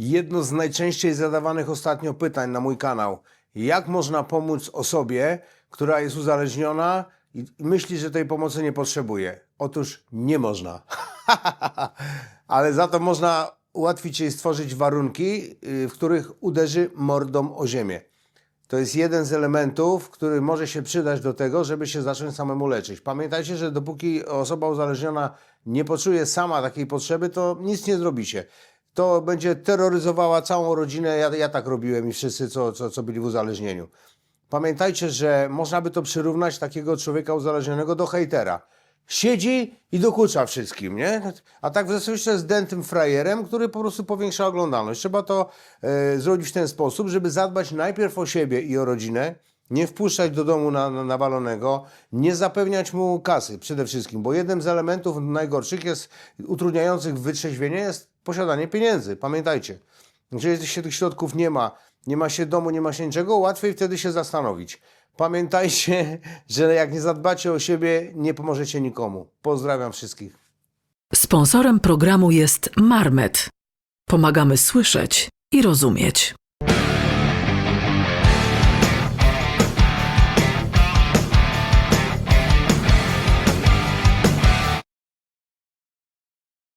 Jedno z najczęściej zadawanych ostatnio pytań na mój kanał. Jak można pomóc osobie, która jest uzależniona i myśli, że tej pomocy nie potrzebuje? Otóż nie można. Ale za to można ułatwić jej stworzyć warunki, y, w których uderzy mordą o ziemię. To jest jeden z elementów, który może się przydać do tego, żeby się zacząć samemu leczyć. Pamiętajcie, że dopóki osoba uzależniona nie poczuje sama takiej potrzeby, to nic nie zrobicie. To będzie terroryzowała całą rodzinę. Ja, ja tak robiłem i wszyscy, co, co, co byli w uzależnieniu. Pamiętajcie, że można by to przyrównać takiego człowieka uzależnionego do hejtera. Siedzi i dokucza wszystkim, nie? A tak w rzeczywistości jest dętym frajerem, który po prostu powiększa oglądalność. Trzeba to e, zrobić w ten sposób, żeby zadbać najpierw o siebie i o rodzinę, nie wpuszczać do domu na, na, nawalonego, nie zapewniać mu kasy przede wszystkim, bo jednym z elementów najgorszych jest, utrudniających wytrzeźwienie jest posiadanie pieniędzy. Pamiętajcie, jeżeli się tych środków nie ma, nie ma się domu, nie ma się niczego, łatwiej wtedy się zastanowić. Pamiętajcie, że jak nie zadbacie o siebie, nie pomożecie nikomu. Pozdrawiam wszystkich. Sponsorem programu jest Marmet. Pomagamy słyszeć i rozumieć.